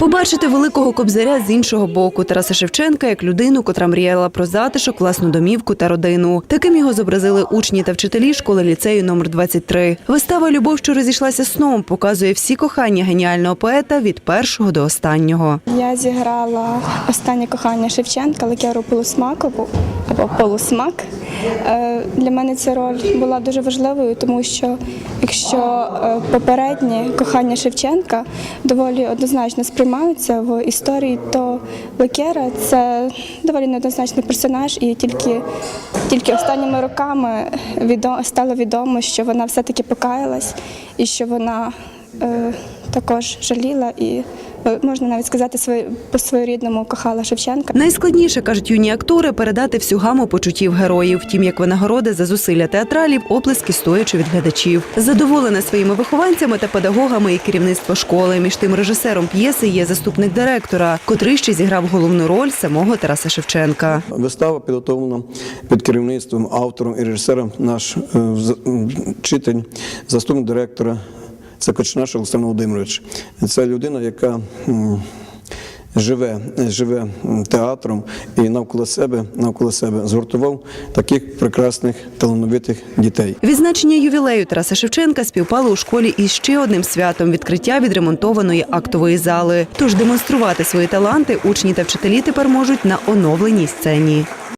Побачити великого кобзаря з іншого боку Тараса Шевченка як людину, котра мріяла про затишок, власну домівку та родину. Таким його зобразили учні та вчителі школи ліцею номер 23. Вистава Любов, що розійшлася сном, показує всі кохання геніального поета від першого до останнього. Я зіграла останнє кохання Шевченка Лекеру Полусмакову або Полусмак. Е, Для мене ця роль була дуже важливою, тому що якщо е, попереднє кохання Шевченка доволі однозначно сприймаються в історії, то Лекера це доволі неоднозначний персонаж, і тільки, тільки останніми роками відо- стало відомо, що вона все-таки покаялась і що вона е, також жаліла і можна навіть сказати своє по своєрідному кохала Шевченка. Найскладніше кажуть юні актори передати всю гаму почуттів героїв. Втім, як винагороди за зусилля театралів, оплески стоячи від глядачів. Задоволене своїми вихованцями та педагогами і керівництво школи. Між тим режисером п'єси є заступник директора, котрий ще зіграв головну роль самого Тараса Шевченка. Вистава підготовлена під керівництвом, автором і режисером наш е, вчитель, заступник директора. Це Кочнаш Олександр Володимирович. Це людина, яка живе, живе театром і навколо себе, навколо себе згуртував таких прекрасних талановитих дітей. Відзначення ювілею Тараса Шевченка співпало у школі із ще одним святом відкриття відремонтованої актової зали. Тож демонструвати свої таланти учні та вчителі тепер можуть на оновленій сцені.